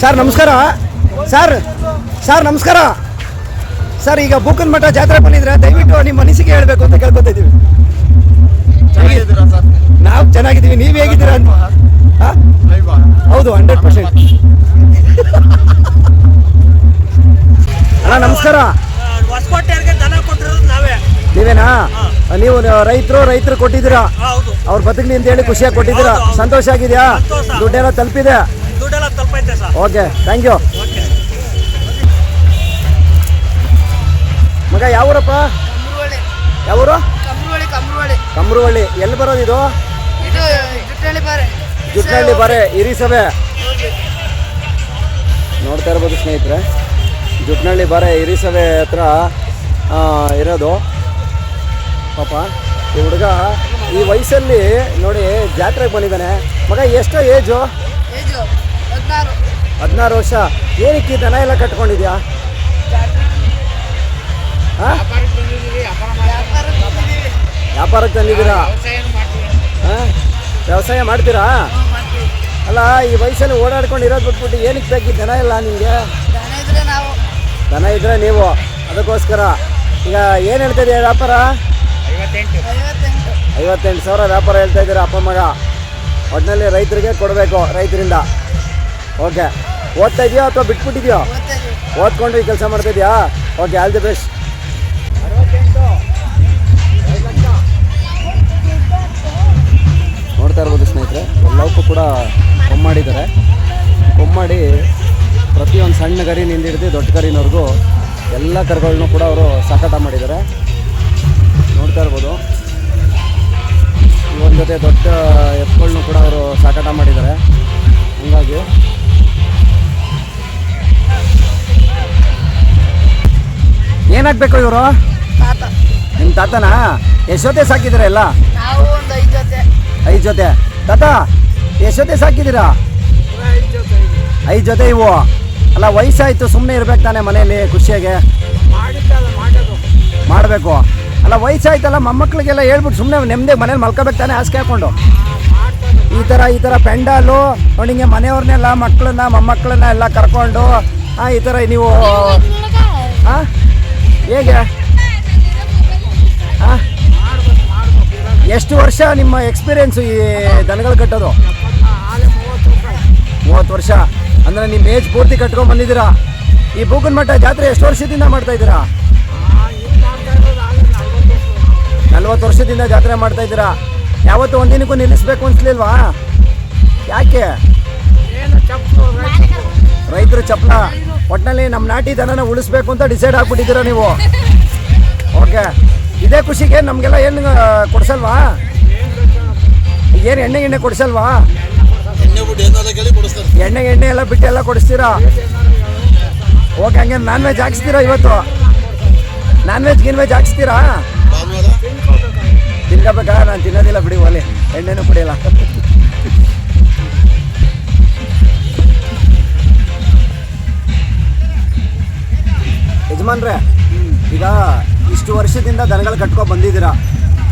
Sir ನಮಸ್ಕಾರ. Sir sir ನಮಸ್ಕಾರ. Sir ಈಗ ಬೂಕನ್ ಮಠ ಜಾತ್ರೆ ಬಂದಿದ್ರೆ ದಯವಿಟ್ಟು ನಿಮ್ಮ ಮನಸ್ಸಿಗೆ ಹೇಳಬೇಕು ಅಂತ ಕೇಳ್ಕೊತಾ ಇದ್ದೀವಿ. ನಾವು ಚೆನ್ನಾಗಿದ್ದೀವಿ. ನೀವು ಹೇಗಿದ್ದೀರಾ ಅಂತ. ಹೌದು ಹಂಡ್ರೆಡ್ ಪರ್ಸೆಂಟ್ ಅಣ್ಣ ನಮಸ್ಕಾರ. ನೀವೇನಾ? ನೀವು ರೈತರು ರೈತರು ಕೊಟ್ಟಿದ್ದೀರಾ? ಅವ್ರ ಬದುಕಲಿ ಅಂತ ಹೇಳಿ ಖುಷಿಯಾಗಿ ಕೊಟ್ಟಿದ್ದೀರಾ? ಸಂತೋಷ ಆಗಿದೆಯಾ. ದುಡ್ಡೆಲ್ಲ ತಲುಪಿದೆ? ಓಕೆ ಥ್ಯಾಂಕ್ ಯು ಮಗ ಯಾವೂರಪ್ಪ ಯಾವೂರು ಕಮ್ರುವಳಿ ಕಮ್ರುವಳಿ ಕಮ್ರುವಳ್ಳಿ ಎಲ್ಲಿ ಬರೋದು ಇದು? ಜುಟ್ಟಳ್ಳಿ ಬಾರೆ. ಹಿರಿ ಸಭೆ. ನೋಡ್ತಾ ಇರ್ಬೋದು ಸ್ನೇಹಿತರೆ. ಜುಟ್ನಹಳ್ಳಿ ಬಾರೆ ಇರಿಸಭೆ ಹತ್ರ ಆ, ಇರೋದು. ಪಾಪ ಈ ಹುಡುಗ ಈ ವಯಸ್ಸಲ್ಲಿ ನೋಡಿ ಜಾತ್ರೆಗೆ ಬಂದಿದ್ದಾನೆ. ಮಗ ಎಷ್ಟೋ ಏಜು? ಹದಿನಾರು ವರ್ಷ, ಏನಕ್ಕೆ ಈ ದನ ಎಲ್ಲ ಕಟ್ಕೊಂಡಿದ್ಯಾ? ವ್ಯಾಪಾರಕ್ಕೆ ತಂದಿದ್ದೀರಾ ಆ? ವ್ಯವಸಾಯ ಮಾಡ್ತೀರಾ? ಅಲ್ಲ, ಈ ವಯಸ್ಸಲ್ಲಿ ಓಡಾಡ್ಕೊಂಡು ಇರೋದು ಬಿಟ್ಬಿಟ್ಟು ಏನಕ್ಕೆ ಬೇಕು ದನ ಇಲ್ಲ ನಿಮಗೆ? ದನ ಇದ್ರೆ ನಾವು, ಅದಕ್ಕೋಸ್ಕರ. ಈಗ ಏನು ಹೇಳ್ತಾ ಇದೆಯಾ ವ್ಯಾಪಾರ? ಐವತ್ತೆಂಟು ಸಾವಿರ ವ್ಯಾಪಾರ ಹೇಳ್ತಾ ಇದ್ದೀರಾ ಅಪ್ಪ ಮಗ. ಒಟ್ಟಿನಲ್ಲಿ ರೈತರಿಗೆ ಕೊಡಬೇಕು, ರೈತರಿಂದ. ಓಕೆ. ಓದ್ತಾ ಇದೆಯಾ ಅಥವಾ ಬಿಟ್ಬಿಟ್ಟಿದ್ಯೋ? ಓದ್ಕೊಂಡು ಈ ಕೆಲಸ ಮಾಡ್ತಾ ಇದೆಯಾ? Okay, all the best. ನೋಡ್ತಾ ಇರ್ಬೋದು ಸ್ನೇಹಿತರೆ ಎಲ್ಲವಕ್ಕೂ ಕೂಡ ಕೊಮ್ಮಾಡಿದ್ದಾರೆ. ಕೊಮ್ಮಾಡಿ ಪ್ರತಿಯೊಂದು ಸಣ್ಣ ಗರಿನಿಂದ ಹಿಡಿದು ದೊಡ್ಡ ಗರಿನವ್ರಿಗೂ ಎಲ್ಲ ಕರೆಗಳನ್ನೂ ಕೂಡ ಅವರು ಸಾಕಾಟ ಮಾಡಿದ್ದಾರೆ. ನೋಡ್ತಾ ಇರ್ಬೋದು. ಇವನ ಜೊತೆ ದೊಡ್ಡ ಎತ್ತುಗಳನ್ನೂ ಕೂಡ ಅವರು ಸಾಕಾಟ ಮಾಡಿದ್ದಾರೆ. ಹಂಗಾಗಿ ಏನಾಗಬೇಕು ಇವರು? ತಾತ. ನಿಮ್ಮ ತಾತನಾ? ಎಷ್ಟು ಜೊತೆ ಸಾಕಿದ್ದೀರಾ ಎಲ್ಲ? ನಾವು ಒಂದು ಐದು ಜೊತೆ. ಐದು ಜೊತೆ. ತಾತ ಯಶೋತೆ ಜೊತೆ ಸಾಕಿದ್ದೀರಾ? ಐದು ಜೊತೆ ಇವು. ಅಲ್ಲ ವಯಸ್ಸಾಯ್ತು ಸುಮ್ಮನೆ ಇರ್ಬೇಕು ತಾನೆ ಮನೆಯಲ್ಲಿ ಖುಷಿಯಾಗೆ. ಮಾಡಬೇಕು. ಅಲ್ಲ ವಯಸ್ಸಾಯ್ತಲ್ಲ ಮೊಮ್ಮಕ್ಳಿಗೆಲ್ಲ ಹೇಳ್ಬಿಟ್ಟು ಸುಮ್ಮನೆ ನೆಮ್ಮದಿ ಮನೇಲಿ ಮಲ್ಕೋಬೇಕು ತಾನೆ ಹಾಸಿಗೆ ಹಾಕೊಂಡು ಈ ಥರ ಈ ಥರ ಪೆಂಡಾಲು ನೋಡಿ ಹಿಂಗೆ ಮನೆಯವ್ರನ್ನೆಲ್ಲ ಮಕ್ಕಳನ್ನ ಮೊಮ್ಮಕ್ಕಳನ್ನ ಎಲ್ಲ ಕರ್ಕೊಂಡು ಹಾಂ ಈ ಥರ ನೀವು ಹಾಂ ಹೇಗೆ? ಹಾಂ? ಎಷ್ಟು ವರ್ಷ ನಿಮ್ಮ ಎಕ್ಸ್ಪೀರಿಯನ್ಸು ಈ ದನಗಳು ಕಟ್ಟೋದು ಮೂವತ್ತು ವರ್ಷ. ಅಂದರೆ ನಿಮ್ಮ ಏಜ್ ಪೂರ್ತಿ ಕಟ್ಕೊಂಡು ಬಂದಿದ್ದೀರಾ? ಈ ಬೂಕನ್ ಮಠ ಜಾತ್ರೆ ಎಷ್ಟು ವರ್ಷದಿಂದ ಮಾಡ್ತಾ ಇದ್ದೀರಾ? ನಲ್ವತ್ತು ವರ್ಷದಿಂದ ಜಾತ್ರೆ ಮಾಡ್ತಾ ಇದ್ದೀರಾ? ಯಾವತ್ತು ಒಂದಿನಕ್ಕೂ ನಿಲ್ಲಿಸ್ಬೇಕು ಅನ್ಸ್ಲಿಲ್ವಾ? ಯಾಕೆ? ರೈತರು ಚಪ್ಪಲ. ಒಟ್ಟಿನಲ್ಲಿ ನಮ್ಮ ನಾಟಿ ದನನ ಉಳಿಸ್ಬೇಕು ಅಂತ ಡಿಸೈಡ್ ಆಗ್ಬಿಟ್ಟಿದ್ದೀರಾ ನೀವು? ಓಕೆ. ಇದೇ ಖುಷಿಗೆ ನಮಗೆಲ್ಲ ಏನು ಕೊಡ್ಸಲ್ವಾ? ಏನು ಎಣ್ಣೆ ಎಣ್ಣೆ ಕೊಡ್ಸಲ್ವಾ? ಎಣ್ಣೆ ಎಣ್ಣೆ ಎಲ್ಲ ಬಿಟ್ಟು ಎಲ್ಲ ಕೊಡಿಸ್ತೀರಾ? ಓಕೆ ಹಂಗೆ ನಾನ್ ವೆಜ್ ಹಾಕ್ಸ್ತೀರಾ ಇವತ್ತು? ನಾನ್ ವೆಜ್ ಗಿನ್ ವೆಜ್ ಹಾಕ್ಸ್ತೀರಾ ತಿನ್ಕೋಬೇಕಾ? ನಾನು ತಿನ್ನೋದಿಲ್ಲ ಬಿಡಿ ಒಲೆ ಎಣ್ಣೆನೂ ಕುಡಿಯಲ್ಲ. ಈಗ ಇಷ್ಟು ವರ್ಷದಿಂದ ದನಗಳು ಕಟ್ಕೊಂಡು ಬಂದಿದ್ದೀರಾ?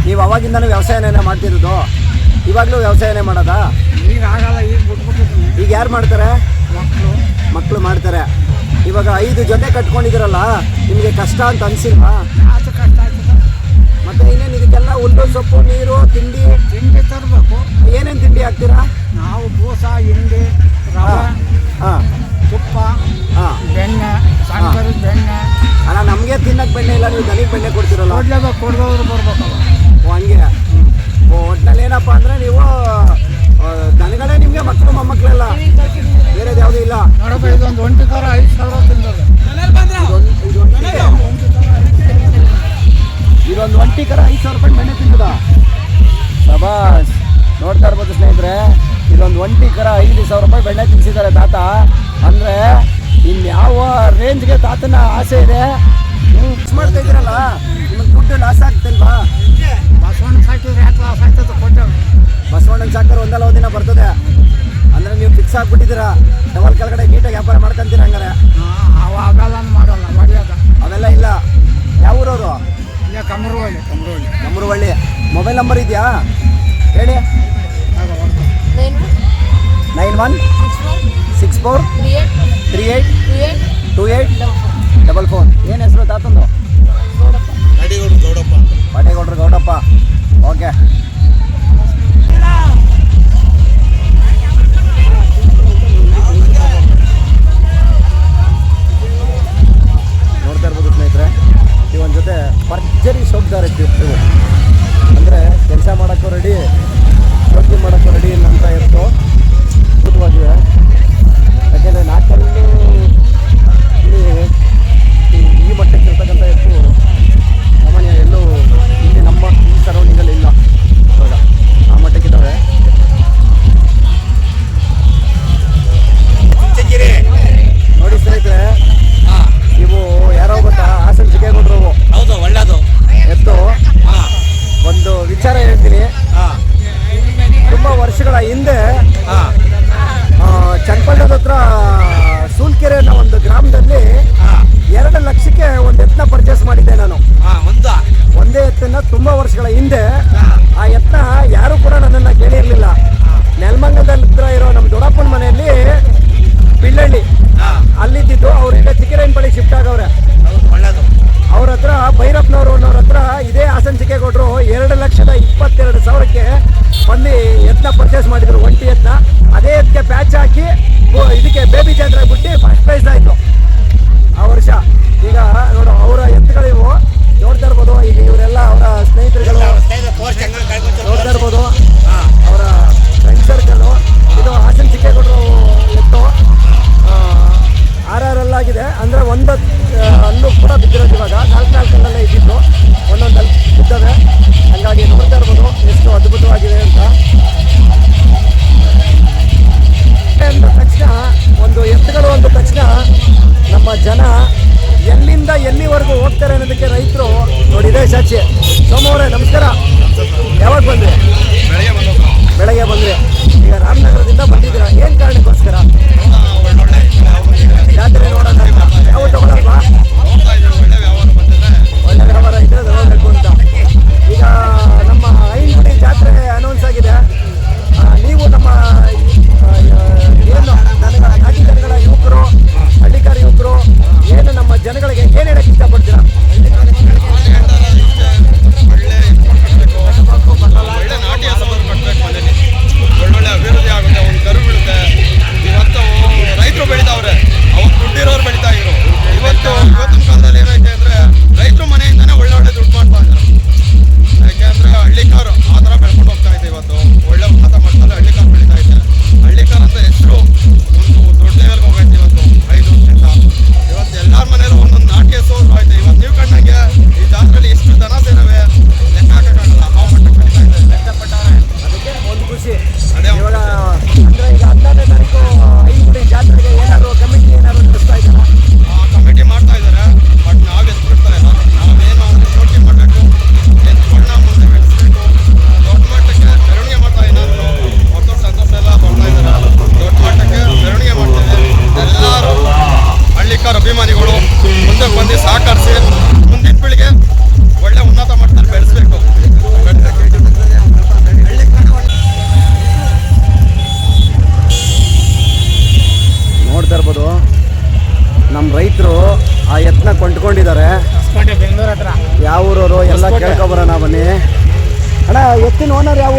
ನೀವು ಅವಾಗಿಂದನೂ ವ್ಯವಸಾಯನೇ ಮಾಡ್ತಿರೋದು. ಇವಾಗಲೂ ವ್ಯವಸಾಯನೇ ಮಾಡೋದಾ? ಈಗ ಆಗಲ್ಲ ಈಗ ಬಿಟ್ಬಿಟ್ಟಿದ್ದೀನಿ. ಈಗ ಯಾರು ಮಾಡ್ತಾರೆ? ಮಕ್ಕಳು ಮಕ್ಕಳು ಮಾಡ್ತಾರೆ. ಇವಾಗ ಐದು ಜೊತೆ ಕಟ್ಕೊಂಡಿದ್ದೀರಲ್ಲ ನಿಮಗೆ ಕಷ್ಟ ಅಂತ ಅನಿಸಿಲ್ಲ ಕಷ್ಟ ಆಗ್ತದೆ ಮತ್ತೆ ಇನ್ನೇನು ಇದಕ್ಕೆಲ್ಲ ಹುಲ್ಲು ಸೊಪ್ಪು ನೀರು ತಿಂಡಿ? ತಿಂಡಿ ತರಬೇಕು. ಏನೇನು ತಿಂಡಿ ಹಾಕ್ತೀರಾ? ನಾವು ಬೂಸ ಹಿಂಡಿ ರವೆ ಹಾಂ ತುಪ್ಪ ಹಾಂ. ಬೆಣ್ಣೆ ಸಾಂಬಾರು ಬೆಣ್ಣೆ ಇಲ್ಲ ಕೊಡ್ತಿರಲ್ಲ? ಕೊಡ್ಲೇಬೇಕು ಕೊಡ್ದವ್ರು ಬರ್ಬೇಕಲ್ಲ ಓ ಹಂಗೆ. ಓ ಒಟ್ನಲ್ಲಿ ಏನಪ್ಪ ಅಂದರೆ ನೀವು ದನಗಳೇ ನಿಮಗೆ ಮಕ್ಕಳು ಮೊಮ್ಮಕ್ಕಳೆಲ್ಲ. ಬೇರೆದು ಯಾವುದೂ ಇಲ್ಲ. ನೋಡಪ್ಪ ಇದೊಂದು ಒಂಟಿ ಕಾರ ಐದು ಸಾವಿರ ತಿಂದದೆ ಇದೊಂದು ಒಂಟಿ ಕರ ಐದು ಸಾವಿರ ರೂಪಾಯಿ ಬೆಣ್ಣೆ ತಿಂತದ ಸಬಾಸ್ ನೋಡ್ತಾ ಇರ್ಬೋದು ಸ್ನೇಹಿತರೆ ಇದೊಂದು ಒಂಟಿ ಕರ ಐದು ಸಾವಿರ ರೂಪಾಯಿ ಬೆಣ್ಣೆ ತಿನ್ಸಿದ್ದಾರೆ ತಾತ. ಅಂದರೆ ಇನ್ಯಾವ ರೇಂಜ್ಗೆ ತಾತನ ಆಸೆ ಇದೆ? ಮಿಕ್ಸ್ ಮಾಡ್ತಾ ಇದ್ದೀರಲ್ಲ ನಿಮಗೆ ದುಡ್ಡು ಲಾಸ್ ಆಗ್ತಿಲ್ವಾ? ಬಸವಣ್ಣ ಸಾಕಿದ್ರೆ ಯಾಕೆ ಲಾಸ್ ಆಗ್ತದೆ ಕೊಟ್ಟೆವು ಬಸವಣ್ಣನ ಸಾಕರ್ ಒಂದಲ್ಲ ದಿನ ಬರ್ತದೆ. ಅಂದ್ರೆ ನೀವು ಫಿಕ್ಸ್ ಆಗ್ಬಿಟ್ಟಿದ್ದೀರಾ ಡಬಲ್ ಕೆಳಗಡೆ ನೀಟಾಗಿ ವ್ಯಾಪಾರ ಮಾಡ್ಕೊಂತೀರ ಹಂಗಾರೆ? ಅವ ಅವೆಲ್ಲ ಮಾಡಲ್ಲ ಹೊಡಿಯೋದ ಅವೆಲ್ಲ ಇಲ್ಲ. ಯಾವ ಊರವರು? ಕಮರುವಳ್ಳಿ. ಕಮರುವಳ್ಳಿ. ಮೊಬೈಲ್ ನಂಬರ್ ಇದೆಯಾ? ಹೇಳಿ. Nine one six four six four three eight three eight two eight double four ಏನ್ ಹೆಸರು ತಾತಂದು? ಗೌಡಪ್ಪ ಪಾಟೇಗೌಡ್ರು ಗೌಡಪ್ಪ. ಓಕೆ ನೋಡ್ತಾ ಇರ್ಬೋದು ಸ್ನೇಹಿತರೆ ಒಂದು ಜೊತೆ ಭರ್ಜರಿ ಶೋಕ್ದಾರ ಇತ್ತು ಇವು ಅಂದರೆ ಕೆಲಸ ಮಾಡೋಕ್ಕೂ ರೆಡಿ ಶೋಕಿ ಮಾಡೋಕ್ಕೂ ರೆಡಿ ಇಲ್ಲ ಅಂತ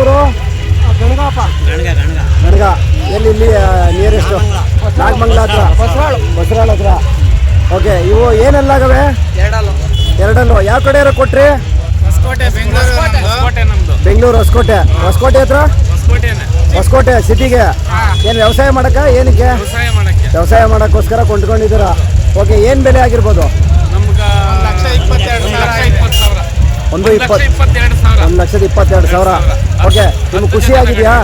ಊರು? ಗಣಗ ಗಣಗ. ಎಲ್ಲಿ ಇಲ್ಲಿ ನಿಯರೆಸ್ಟ್ ನಾಗಮಂಗ್ಲ ಹತ್ರ. ಬಸರಾಳ ಹತ್ರ. ಓಕೆ ಇವು ಏನೆಲ್ಲಾಗವೆ ಎರಡಲ್ಲ. ಯಾವ ಕಡೆ ಕೊಟ್ರಿ? ಹೊಸಕೋಟೆ ಬೆಂಗಳೂರು ಹೊಸಕೋಟೆ. ಹೊಸಕೋಟೆ ಹತ್ರ? ಹೊಸಕೋಟೆ ಸಿಟಿಗೆ? ಏನು ವ್ಯವಸಾಯ ಮಾಡಕ್ಕ ಏನಕ್ಕೆ? ವ್ಯವಸಾಯ ಮಾಡಕ್ಕೋಸ್ಕರ ವ್ಯವಸಾಯ ಮಾಡೋಕ್ಕೋಸ್ಕರ ಕೊಂಡ್ಕೊಂಡಿದ್ದೀರಾ? ಓಕೆ ಏನು ಬೆಲೆ ಆಗಿರ್ಬೋದು? ಒಂದು ಇಪ್ಪತ್ತು ಇಪ್ಪತ್ತೆರಡು ಸಾವಿರ. ಒಂದು ಲಕ್ಷದ ಇಪ್ಪತ್ತೆರಡು ಸಾವಿರ. ಓಕೆ ನಿಮ್ಗೆ ಖುಷಿಯಾಗಿದೆಯಾ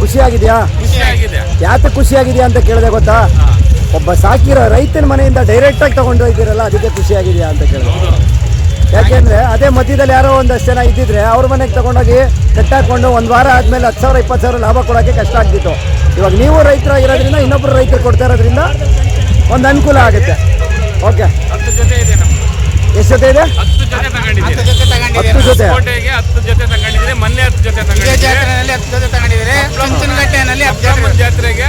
ಖುಷಿಯಾಗಿದೆಯಾ ಯಾಕೆ ಖುಷಿಯಾಗಿದೆಯಾ ಅಂತ ಕೇಳಿದೆ ಗೊತ್ತಾ? ಒಬ್ಬ ಸಾಕಿರೋ ರೈತನ ಮನೆಯಿಂದ ಡೈರೆಕ್ಟಾಗಿ ತಗೊಂಡು ಹೋಗಿದ್ದೀರಲ್ಲ ಅದಕ್ಕೆ ಖುಷಿಯಾಗಿದೆಯಾ ಅಂತ ಕೇಳಿದೆ. ಯಾಕೆಂದ್ರೆ ಅದೇ ಮಧ್ಯದಲ್ಲಿ ಯಾರೋ ಒಂದಷ್ಟು ಜನ ಇದ್ದಿದ್ರೆ ಅವ್ರ ಮನೆಗೆ ತಗೊಂಡೋಗಿ ಕಟ್ಟಾಕೊಂಡು ಒಂದು ವಾರ ಆದಮೇಲೆ ಹತ್ತು ಸಾವಿರ ಇಪ್ಪತ್ತು ಸಾವಿರ ಲಾಭ ಕೊಡೋಕ್ಕೆ ಕಷ್ಟ ಆಗ್ತಿತ್ತು. ಇವಾಗ ನೀವು ರೈತರಾಗಿರೋದ್ರಿಂದ ಇನ್ನೊಬ್ಬರು ರೈತರು ಕೊಡ್ತಾ ಇರೋದ್ರಿಂದ ಒಂದು ಅನುಕೂಲ ಆಗುತ್ತೆ. ಓಕೆ. ಜೊತೆ ಇದೆ ಎಷ್ಟು ಜೊತೆ ಇದೆ ಹತ್ತು ಜೊತೆ ತಗೊಂಡಿದ್ದೀರಿ. ಹತ್ತು ಜೊತೆ? ಕೋಟೆಗೆ ಹತ್ತು ಜೊತೆ ತಗೊಂಡಿದ್ದೀರಿ ಮೊನ್ನೆ ಹತ್ತು ಜೊತೆ ತಗೊಂಡಿದ್ದೀರಿ. ಜಾತ್ರೆನಲ್ಲಿ ಹತ್ತು ಜೊತೆ ತಗೊಂಡಿದ್ದೀರಿ. ಚುಂಚನಗಟ್ಟೆನಲ್ಲಿ ಹತ್ತು ಜಾತ್ರೆಗೆ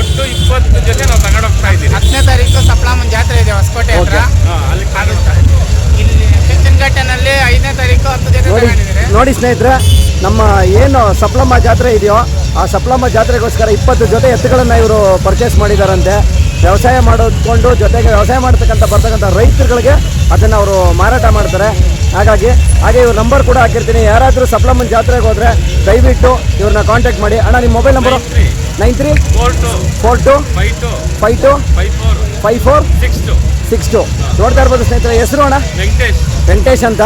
ಒಟ್ಟು ಇಪ್ಪತ್ತು ಜೊತೆ ನಾವು ತಗೊಂಡು ಹೋಗ್ತಾ ಇದ್ದೀವಿ ಹತ್ತನೇ ತಾರೀಕು ಸಪ್ಲಾಮನ್ ಜಾತ್ರೆ ಇದೆ ಹೊಸಕೋಟೆ ಹತ್ರ. ಅಲ್ಲಿ ಇಲ್ಲಿ ಚುಂಚನಗಟ್ಟೆನಲ್ಲಿ ಐದನೇ ತಾರೀಕು ಹತ್ತು ಜೊತೆ ನೋಡಿ ತಗೊಂಡಿದ್ದೀರಿ. ನೋಡಿ ಸ್ನೇಹಿತರೆ ನಮ್ಮ ಏನು ಸಪ್ಲಮ್ಮ ಜಾತ್ರೆ ಇದೆಯೋ ಆ ಸಪ್ಲಮ್ಮ ಜಾತ್ರೆಗೋಸ್ಕರ ಇಪ್ಪತ್ತು ಜೊತೆ ಎತ್ತುಗಳನ್ನು ಇವರು ಪರ್ಚೇಸ್ ಮಾಡಿದಾರಂತೆ. ವ್ಯವಸಾಯ ಮಾಡಿಕೊಂಡು ಜೊತೆಗೆ ವ್ಯವಸಾಯ ಮಾಡ್ತಕ್ಕಂಥ ಬರ್ತಕ್ಕಂಥ ರೈತರುಗಳಿಗೆ ಅದನ್ನು ಅವರು ಮಾರಾಟ ಮಾಡ್ತಾರೆ. ಹಾಗಾಗಿ ಹಾಗೆ ಇವ್ರ ನಂಬರ್ ಕೂಡ ಹಾಕಿರ್ತೀನಿ. ಯಾರಾದರೂ ಸಪ್ಲಮ್ಮನ್ ಜಾತ್ರೆಗೆ ಹೋದರೆ ದಯವಿಟ್ಟು ಇವ್ರನ್ನ ಕಾಂಟ್ಯಾಕ್ಟ್ ಮಾಡಿ. ಅಣ್ಣ ನಿಮ್ಮ mobile number nine three four two five two five two five four four six two six two ನೋಡ್ತಾ ಇರ್ಬೋದು ಸ್ನೇಹಿತರೆ. ಹೆಸರು ಅಣ್ಣ? ವೆಂಕಟೇಶ್. ವೆಂಕಟೇಶ್ ಅಂತ.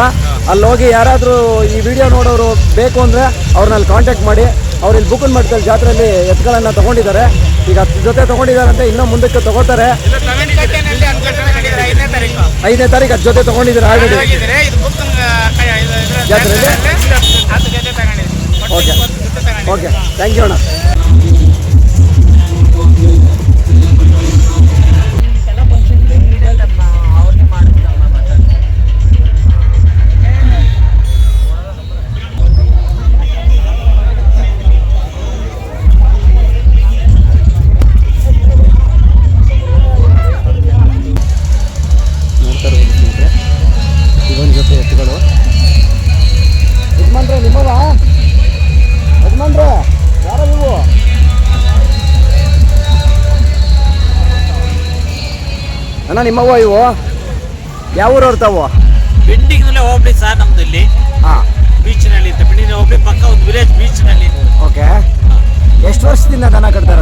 ಅಲ್ಲಿ ಹೋಗಿ ಯಾರಾದರೂ ಈ ವಿಡಿಯೋ ನೋಡೋರು ಬೇಕು ಅಂದರೆ ಅವ್ರನ್ನ ಅಲ್ಲಿ ಕಾಂಟ್ಯಾಕ್ಟ್ ಮಾಡಿ ಅವ್ರು ಇಲ್ಲಿ ಬುಕ್ಕನ್ ಮಾಡ್ತಾರೆ ಜಾತ್ರೆಯಲ್ಲಿ ಎತ್ತುಗಳನ್ನು ತೊಗೊಂಡಿದ್ದಾರೆ. ಈಗ ಹತ್ತು ಜೊತೆ ತೊಗೊಂಡಿದ್ದಾರಂತೆ ಇನ್ನೂ ಮುಂದಕ್ಕೆ ತೊಗೋತಾರೆ. ತಗೊಂಡಿದ್ದೀರಿ ತಗೊಂಡಿದ್ದೀರಿ ಐದನೇ ತಾರೀಕು ಹತ್ತು ಜೊತೆ ತೊಗೊಂಡಿದ್ದಾರೆ ಆಲ್ರೆಡಿ ಜಾತ್ರೆಯಲ್ಲಿ? ತಗೊಂಡಿದ್ದೀರಿ ಓಕೆ ತಗೊಂಡಿದ್ದೀರಿ ಓಕೆ ಥ್ಯಾಂಕ್ ಯು ಅಣ್ಣ. ಅಣ್ಣ ನಿಮ್ಮವ್ವ ಇವು ಯಾವ ಊರು ತಾವು? ಬಿಲ್ಡಿಂಗ್ನಲ್ಲೇ ಹೋಗ್ಲಿ ಸರ್ ನಮ್ದು ಇಲ್ಲಿ. ಹಾಂ. ಬೀಚ್ನಲ್ಲಿ ಬಿಲ್ಡಿಂಗ್ ಹೋಗ್ಲಿ ಪಕ್ಕ ಒಂದು ವಿಲೇಜ್ ಬೀಚ್ನಲ್ಲಿ ಓಕೆ ಎಷ್ಟು ವರ್ಷದಿಂದ ದನ ಕಟ್ತಾ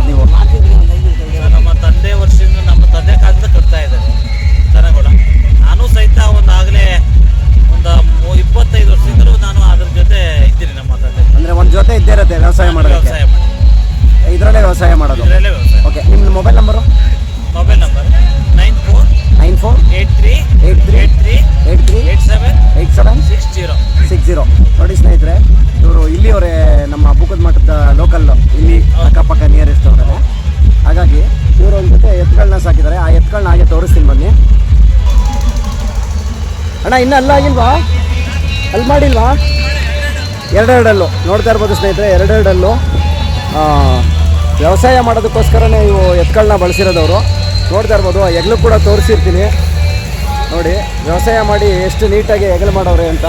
ಇಲ್ಲಿ ಅಕ್ಕಪಕ್ಕ ನಿಯರೆಸ್ಟ್ ಅವರಲ್ಲ ಹಾಗಾಗಿ ಇವರು ಒಂದು ಜೊತೆ ಎತ್ಗಳನ್ನ ಸಾಕಿದ್ದಾರೆ. ಆ ಎತ್ತುಗಳನ್ನ ಹಾಗೆ ತೋರಿಸ್ತೀನಿ ಬನ್ನಿ. ಅಣ್ಣ, ಇನ್ನೂ ಅಲ್ಲ ಆಗಿಲ್ವಾ? ಅಲ್ಲಿ ಮಾಡಿಲ್ವಾ? ಎರಡೆರಡಲ್ಲು. ನೋಡ್ತಾ ಇರ್ಬೋದು ಸ್ನೇಹಿತರೆ, ಎರಡೆರಡಲ್ಲು. ವ್ಯವಸಾಯ ಮಾಡೋದಕ್ಕೋಸ್ಕರನೇ ಇವು ಎತ್ತುಗಳನ್ನ ಬಳಸಿರೋದವರು. ನೋಡ್ತಾ ಇರ್ಬೋದು ಹೆಗ್ಲು ಕೂಡ ತೋರಿಸಿರ್ತೀನಿ. ನೋಡಿ, ವ್ಯವಸಾಯ ಮಾಡಿ ಎಷ್ಟು ನೀಟಾಗಿ ಹೆಗಲು ಮಾಡವ್ರೆ ಅಂತ.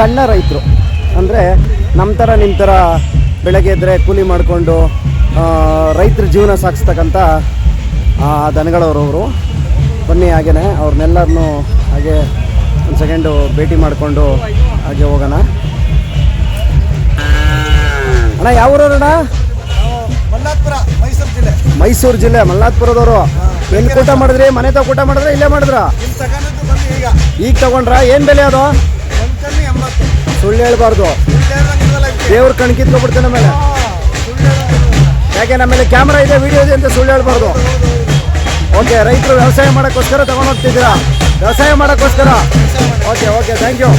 ಸಣ್ಣ ರೈತರು. ಅಂದರೆ ನಮ್ಮ ಥರ ನಿಮ್ಮ ಥರ ಬೆಳಗ್ಗೆ ಎದ್ದರೆ ಕೂಲಿ ಮಾಡಿಕೊಂಡು ರೈತರ ಜೀವನ ಸಾಗಿಸ್ತಕ್ಕಂಥ ದನಗಳವರವರು. ಬನ್ನಿ ಹಾಗೇನೇ ಅವ್ರನ್ನೆಲ್ಲರನ್ನೂ ಹಾಗೆ ಒಂದು ಸೆಕೆಂಡು ಭೇಟಿ ಮಾಡಿಕೊಂಡು ಹಾಗೆ ಹೋಗೋಣ. ಅಣ್ಣ, ಯಾವ ಊರವ್ರಣ್ಣ ಮಲ್ಲಾಪುರ ಮೈಸೂರು ಜಿಲ್ಲೆ ಮೈಸೂರು ಜಿಲ್ಲೆ ಮಲ್ಲಾಪುರದವರು ಎಲ್ಲಿ ಊಟ ಮಾಡಿದ್ರಿ? ಮನೆ ತಾವು ಊಟ ಮಾಡಿದ್ರೆ, ಇಲ್ಲೇ ಮಾಡಿದ್ರ? ಈಗ ತಗೊಂಡ್ರ? ಏನು ಬೆಲೆ ಅದು? ಸುಳ್ಳು ಹೇಳ್ಬಾರ್ದು? ದೇವ್ರ ಕಣ್ಕಿತ್ಕೊಬಿಡ್ತಾನೆ ಮೇಲೆ. ಯಾಕೆ ನಮ್ಮೇಲೆ ಕ್ಯಾಮ್ರಾ ಇದೆ, ವಿಡಿಯೋ ಇದೆ ಅಂತ ಸುಳ್ಳು ಹೇಳ್ಬಾರ್ದು. ಓಕೆ, ರೈತರು ವ್ಯವಸಾಯ ಮಾಡೋಕ್ಕೋಸ್ಕರ ತಗೊಂಡು ಹೋಗ್ತಿದ್ದೀರಾ? ವ್ಯವಸಾಯ ಮಾಡೋಕ್ಕೋಸ್ಕರ? ಓಕೆ ಓಕೆ ಥ್ಯಾಂಕ್ ಯು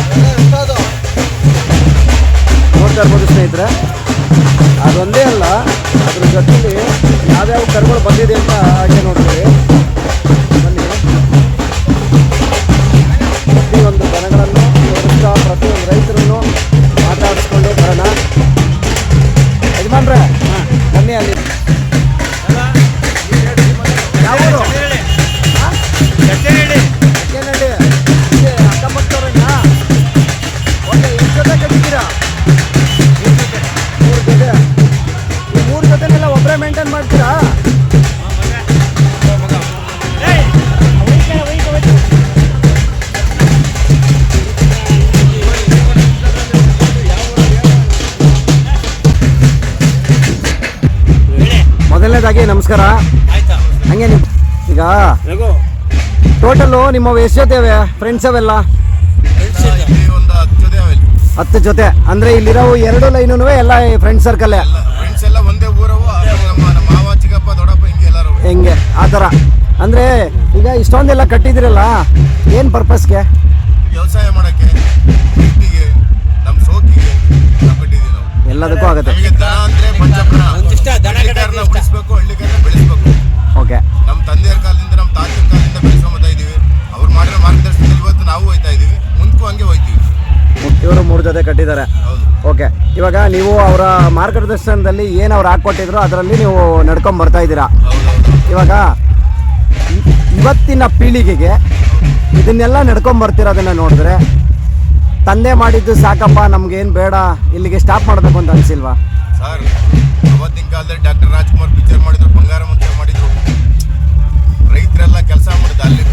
ನೋಡ್ತಾ ಇರ್ಬೋದು ಸ್ನೇಹಿತರೆ. ಅದೊಂದೇ ಅಲ್ಲ, ಅದ್ರ ಜೊತೆಲಿ ಯಾವ್ಯಾವ ಕರುಗಳು ಬಂದಿದೆ ಅಂತ ಹಾಗೆ ನೋಡ್ತೀವಿ. ರೈತರನ್ನು ಮಾತಾಡಿಸ್ಕೊಂಡು ಬರೋಣ. ಯಜಮಾನ್ರೆ ಬನ್ನಿ ಅಲ್ಲಿ? ಮೂರು ಜೊತೆ. ಮೂರು ಜೊತೆನೆಲ್ಲ ಒಬ್ಬರೇ ಮೇಂಟೈನ್ ಮಾಡ್ತೀರಾ? ಮೊದಲನೇದಾಗಿ ನಮಸ್ಕಾರ. ಆಯ್ತಾ? ಹಂಗೆ ನಿಮ್ ಈಗ ಟೋಟಲು ನಿಮ್ಮ ಎಷ್ಟು ಜೊತೆ ಫ್ರೆಂಡ್ಸ್ ಅವೆಲ್ಲ? ಹತ್ತು ಜೊತೆ ಅಂದ್ರೆ ಇಲ್ಲಿರೋ ಎರಡು ಲೈನು ಎಲ್ಲ ಫ್ರೆಂಡ್ ಸರ್ಕಲ್ ಫ್ರೆಂಡ್ಸ್ ಎಲ್ಲ ಒಂದೇ ಊರವು ನಮ್ಮ ನಮ್ಮ ಮಾವ ಚಿಕ್ಕಪ್ಪ ದೊಡ್ಡಪ್ಪ ಹಿಂಗೆ ಎಲ್ಲರೂ. ಹೆಂಗೆ? ಆ ಥರ. ಅಂದ್ರೆ ಈಗ ಇಷ್ಟೊಂದೆಲ್ಲ ಕಟ್ಟಿದಿರಲ್ಲ ಏನು ಪರ್ಪಸ್ಗೆ ಇಷ್ಟ. ಉಳಿಸ್ಬೇಕು ಬೆಳೆಸ್ಬೇಕು. ಓಕೆ. ನಮ್ಮ ತಂದೆಯರ ಕಾಲದಿಂದ ನಮ್ಮ ತಾತನ ಕಾಲದಿಂದ ಬೆಳೆಸ್ಕೊಂಬತ್ತಾ ಇದ್ದೀವಿ ಅವ್ರು ಮಾಡಿರೋ ಮಾರ್ಗದರ್ಶನದಲ್ಲಿ ಇವತ್ತು ನಾವು ಹೋಯ್ತಾ ಇದ್ದೀವಿ ಮುಂದಕ್ಕೂ ಹಂಗೆ ಹೋಯ್ತೀವಿ. ಇವರು ಮೂರು ಜೊತೆ ಕಟ್ಟಿದ್ದಾರೆ. ಹೌದು. ಓಕೆ. ಇವಾಗ ನೀವು ಅವರ ಮಾರ್ಗದರ್ಶನದಲ್ಲಿ ಏನು ಅವ್ರು ಹಾಕ್ಕೊಟ್ಟಿದ್ರು ಅದರಲ್ಲಿ ನೀವು ನಡ್ಕೊಂಡ್ ಬರ್ತಾ ಇದ್ದೀರಾ? ಇವಾಗ ಇವತ್ತಿನ ಪೀಳಿಗೆಗೆ ಇದನ್ನೆಲ್ಲ ನಡ್ಕೊಂಡ್ ಬರ್ತಿರೋದನ್ನ ನೋಡಿದ್ರೆ ತಂದೆ ಮಾಡಿದ್ದು ಸಾಕಪ್ಪ ನಮ್ಗೇನು ಬೇಡ ಇಲ್ಲಿಗೆ ಸ್ಟಾಪ್ ಮಾಡಬೇಕು ಅಂತ ಅನ್ಸಿಲ್ವಾ? ಸರ್ ಅವತ್ತಿನ ಕಾಲದಲ್ಲಿ ಡಾಕ್ಟರ್ ರಾಜ್ಕುಮಾರ್ ಪಿಕ್ಚರ್ ಮಾಡಿದ್ರು ಬಂಗಾರ ಮುಂಚೆ ಮಾಡಿದ್ರು. ರೈತರೆಲ್ಲ ಕೆಲಸ ಮಾಡಿದ್ರು ಅಲ್ಲಿ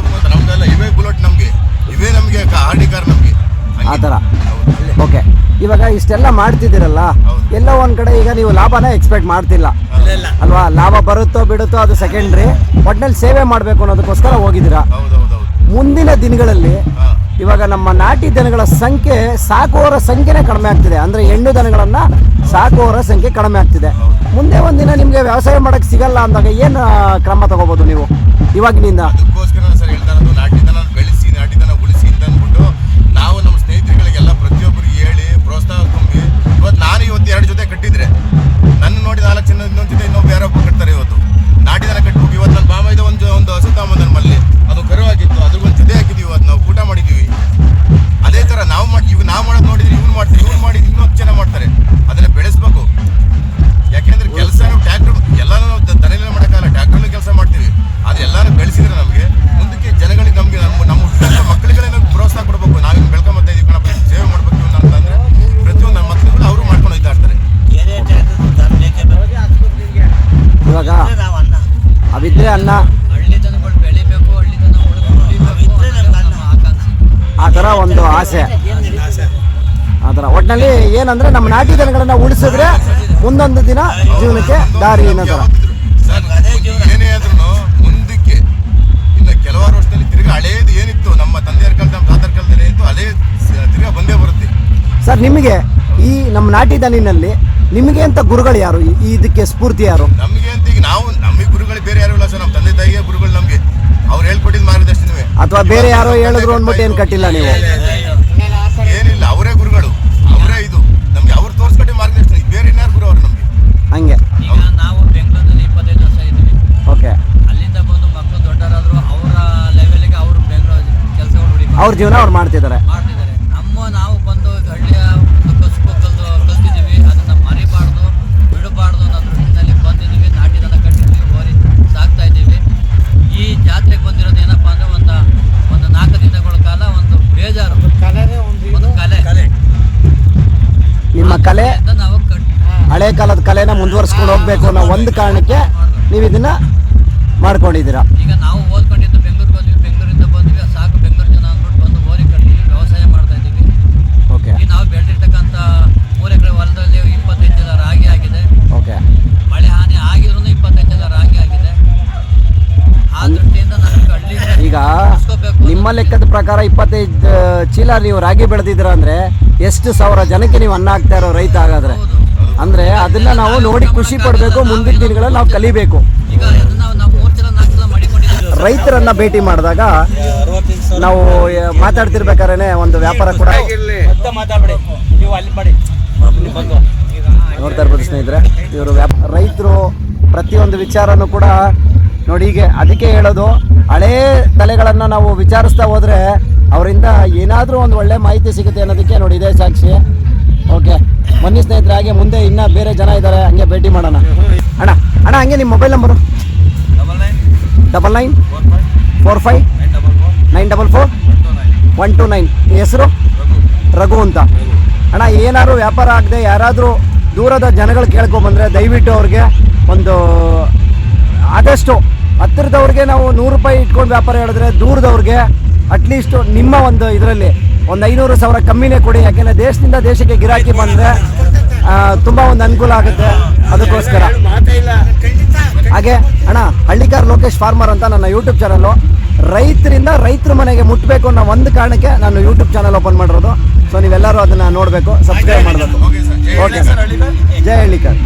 ಒಳ್ಳೆ ಬೈಕ್ ತಗೋಬೇಕು ಅಂತ ಇವೇ ಬುಲೆಟ್ ನಮ್ಗೆ. ಇವೇ ನಮ್ಗೆ ಆರ್ಡಿ ಕಾರ್ ನಮ್ಗೆ. ಆ ಥರ. ಓಕೆ. ಇವಾಗ ಇಷ್ಟೆಲ್ಲ ಮಾಡ್ತಿದ್ದೀರಲ್ಲ. ಎಲ್ಲ ಒಂದ್ ಕಡೆ ಈಗ ನೀವು ಲಾಭನ ಎಕ್ಸ್ಪೆಕ್ಟ್ ಮಾಡ್ತಿಲ್ಲ. ಅಲ್ವಾ? ಲಾಭ ಬರುತ್ತೋ ಬಿಡುತ್ತೋ ಅದು ಸೆಕೆಂಡ್ರಿ ಒಟ್ನಲ್ಲಿ ಸೇವೆ ಮಾಡಬೇಕು ಅನ್ನೋದಕ್ಕೋಸ್ಕರ ಹೋಗಿದ್ದೀರಾ? ಮುಂದಿನ ದಿನಗಳಲ್ಲಿ ಇವಾಗ ನಮ್ಮ ನಾಟಿ ದನಗಳ ಸಂಖ್ಯೆ ಸಾಕುವವರ ಸಂಖ್ಯೆನೇ ಕಡಿಮೆ ಆಗ್ತಿದೆ. ಅಂದ್ರೆ ಹೆಣ್ಣು ದನಗಳನ್ನ ಸಾಕುವವರ ಸಂಖ್ಯೆ ಕಡಿಮೆ ಆಗ್ತಿದೆ. ಮುಂದೆ ಒಂದಿನ ನಿಮ್ಗೆ ವ್ಯವಸಾಯ ಮಾಡಕ್ ಸಿಗಲ್ಲ ಅಂದಾಗ ಏನು ಕ್ರಮ ತಗೋಬಹುದು ನೀವು? ಇವಾಗಿನಿಂದ? ಕಟ್ಟಿದ್ರೆ ನನ್ನ ನೋಡಿ ನಾಲ್ಕು ಜನ ಇನ್ನೊಂದು ಜೊತೆ ಇನ್ನೊಬ್ಬ ಯಾರೊಬ್ಬ ಕಟ್ತಾರೆ ಇವತ್ತು. ಏನಂದ್ರೆ ನಮ್ಮ ನಾಟಿ ದನಗಳನ್ನ ಉಳಿಸಿದ್ರೆ ಮುಂದೊಂದು ದಿನ ಜೀವನಕ್ಕೆ ದಾರಿ ಏನಂತಾರೆ? ಏನೇ ಆದ್ರೂ ಮುಂದಕ್ಕೆ ಇನ್ನು ಕೆಲವಾರು ವರ್ಷದಲ್ಲಿ ತಿರ್ಗಾ ಹಳೇದು ಏನಿತ್ತು ನಮ್ಮ ತಂದೆಯರ ಕಾಲದ ನಮ್ಮ ತಾತರ ಕಾಲದಲ್ಲಿ ಏನಿತ್ತು ಹಳೇ ಸ- ತಿರ್ಗಾ ಬಂದೇ ಬರುತ್ತೆ. ಸರ್ ನಿಮಗೆ ಈ ನಮ್ಮ ನಾಟಿ ದನಿನಲ್ಲಿ ನಿಮಗೆ ಅಂತ ಗುರುಗಳು ಯಾರು? ಈ- ಈ ಇದಕ್ಕೆ ಸ್ಫೂರ್ತಿ ಯಾರು? ನಮಗೆ ಅಂತ ಈಗ ನಾವು ನಮಗೆ ಗುರುಗಳು ಬೇರೆ ಯಾರು ಇಲ್ಲ ಸರ್ ನಮ್ಮ ತಂದೆ ತಾಯಿಯೇ ಗುರುಗಳು ನಮಗೆ. ಅವ್ರು ಹೇಳ್ಕೊಟ್ಟಿದ್ದು ಮಾರ್ಗದರ್ಶನವೇ. ಅಥವಾ ಬೇರೆ ಯಾರೋ ಹೇಳಿದ್ರು ಅಂದ್ಬಿಟ್ಟು ಏನು ಕಟ್ಟಿಲ್ಲ ನೀವು? ಹಂಗೆ. ಈಗ ನಾವು ಬೆಂಗಳೂರಲ್ಲಿ ಇಪ್ಪತ್ತೈದು ವರ್ಷ ಇದ್ವಿ ಓಕೆ. ಅಲ್ಲಿಂದ ಬಂದು ಮಕ್ಕಳು ದೊಡ್ಡರಾದ್ರು ಅವರ ಲೆವೆಲ್ಗೆ ಅವರು ಬೆಂಗಳೂರು ಕೆಲಸಗಳು ಅವ್ರ ಜೀವನ ಅವ್ರು ಮಾಡ್ತಿದ್ದಾರೆ. ಮುಂದುವರ್ಸ್ಕೊಂಡು ಹೋಗ್ಬೇಕು ಅನ್ನೋ ಒಂದು ಕಾರಣಕ್ಕೆ ನೀವು ಇದನ್ನ ಮಾಡ್ಕೊಂಡಿದ್ದೀರಾ? ಈಗ ನಾವು ಓದ್ಕೊಂಡಿದ್ದು ಬೆಂಗಳೂರಿಗೆ ಹೋದ್ವಿ ಬೆಂಗಳೂರಿಂದ ಬಂದ್ವಿ ಸಾಕು ಬೆಂಗಳೂರು ಜನ ಅಂದ್ಬಿಟ್ಟು ಬಂದು ಬೋರಿ ಕಟ್ಟಿದ್ವಿ ವ್ಯವಸಾಯ ಮಾಡ್ತಾ ಇದ್ದೀವಿ. ಓಕೆ. ಈಗ ನಾವು ಬೆಳೆದಿರ್ತಕ್ಕಂಥ ಮೂರು ಎಕರೆ ಹೊಲದಲ್ಲಿ ಇಪ್ಪತ್ತೈದು ಜನ ರಾಗಿ ಆಗಿದೆ. ಓಕೆ. ಮಳೆ ಹಾನಿ ಆಗಿದ್ರು ಇಪ್ಪತ್ತೈದು ಜನ ರಾಗಿ ಆಗಿದೆ. ಆ ದೃಷ್ಟಿಯಿಂದ ನಮಗೆ ಹಳ್ಳಿ ಈಗ ನಿಮ್ಮ ಲೆಕ್ಕದ ಪ್ರಕಾರ ಇಪ್ಪತ್ತೈದು ಚೀಲ ನೀವು ರಾಗಿ ಬೆಳೆದಿದ್ದೀರ ಅಂದ್ರೆ ಎಷ್ಟು ಸಾವಿರ ಜನಕ್ಕೆ ನೀವು ಅನ್ನ ಹಾಕ್ತಾ ಇರೋ ರೈತ ಹಾಗಾದ್ರೆ? ಅಂದ್ರೆ ಅದನ್ನ ನಾವು ನೋಡಿ ಖುಷಿ ಪಡಬೇಕು ಮುಂದಿನ ದಿನಗಳಲ್ಲಿ ನಾವು ಕಲಿಬೇಕು. ಈಗ ಅದನ್ನ ನಾವು ಮೂರು ಸಲ ನಾಲ್ಕು ಸಲ ಮಾಡಿಕೊಂಡಿದ್ದೀವಿ ರೈತರನ್ನ ಭೇಟಿ ಮಾಡಿದಾಗ ನಾವು ಮಾತಾಡ್ತಿರ್ಬೇಕಾರೇನೆ ಮಾತಾಡ್ತಿರ್ಬೇಕಾದ್ರೆ ಒಂದು ವ್ಯಾಪಾರ ಕೂಡ ಮಾತಾಡ್ಬೇಡಿ. ನೀವು ಅಲ್ಲಿ ಮಾಡಿ ಬಂದು. ನೋಡ್ತಾ ಇರ್ಬೋದು ಸ್ನೇಹಿತರೆ ಇವರು ವ್ಯಾಪ ರೈತರು ಪ್ರತಿಯೊಂದು ವಿಚಾರನೂ ಕೂಡ ನೋಡಿ ಹೀಗೆ ಅದಕ್ಕೆ ಹೇಳೋದು ಹಳೇ ತಲೆಗಳನ್ನು ನಾವು ವಿಚಾರಿಸ್ತಾ ಹೋದ್ರೆ ಅವರಿಂದ ಏನಾದರೂ ಒಂದು ಒಳ್ಳೆ ಮಾಹಿತಿ ಸಿಗುತ್ತೆ ಅನ್ನೋದಕ್ಕೆ ನೋಡಿ ಇದೇ ಸಾಕ್ಷಿ. ಓಕೆ ಬನ್ನಿ ಸ್ನೇಹಿತರೆ, ಹಾಗೆ ಮುಂದೆ ಇನ್ನೂ ಬೇರೆ ಜನ ಇದ್ದಾರೆ ಹಂಗೆ ಭೇಟಿ ಮಾಡೋಣ. ಅಣ್ಣ ಅಣ್ಣ, ಹಂಗೆ ನಿಮ್ಮ mobile number double nine four five nine double four one two nine ಹೆಸರು? ರಘು ಅಂತ. ಅಣ್ಣ, ಏನಾದ್ರು ವ್ಯಾಪಾರ ಆಗದೆ ಯಾರಾದರೂ ದೂರದ ಜನಗಳು ಕೇಳ್ಕೊಬಂದರೆ ದಯವಿಟ್ಟು ಅವ್ರಿಗೆ ಒಂದು ಆದಷ್ಟು ಹತ್ತಿರದವ್ರಿಗೆ ನಾವು ನೂರು ರೂಪಾಯಿ ಇಟ್ಕೊಂಡು ವ್ಯಾಪಾರ ಹೇಳಿದ್ರೆ ದೂರದವ್ರಿಗೆ ಅಟ್ಲೀಸ್ಟ್ ನಿಮ್ಮ ಒಂದು ಇದರಲ್ಲಿ ಒಂದು ಐನೂರು ಸಾವಿರ ಕಮ್ಮಿನೇ ಕೊಡಿ ಯಾಕೆಂದರೆ ದೇಶದಿಂದ ದೇಶಕ್ಕೆ ಗಿರಾಕಿ ಬಂದರೆ ತುಂಬ ಒಂದು ಅನುಕೂಲ ಆಗುತ್ತೆ. ಅದಕ್ಕೋಸ್ಕರ. ಹಾಗೆ ಅಣ್ಣ ಹಳ್ಳಿಕಾರ್ ಲೋಕೇಶ್ ಫಾರ್ಮರ್ ಅಂತ ನನ್ನ ಯೂಟ್ಯೂಬ್ ಚಾನಲ್ಲು ರೈತರಿಂದ ರೈತರ ಮನೆಗೆ ಮುಟ್ಟಬೇಕು ಅನ್ನೋ ಒಂದು ಕಾರಣಕ್ಕೆ ನಾನು ಯೂಟ್ಯೂಬ್ ಚಾನಲ್ ಓಪನ್ ಮಾಡಿರೋದು. ಸೊ ನೀವೆಲ್ಲರೂ ಅದನ್ನು ನೋಡಬೇಕು ಸಬ್ಸ್ಕ್ರೈಬ್ ಮಾಡಬೇಕು. Okay sir. ಜಯ ಹಳ್ಳಿಕಾರ್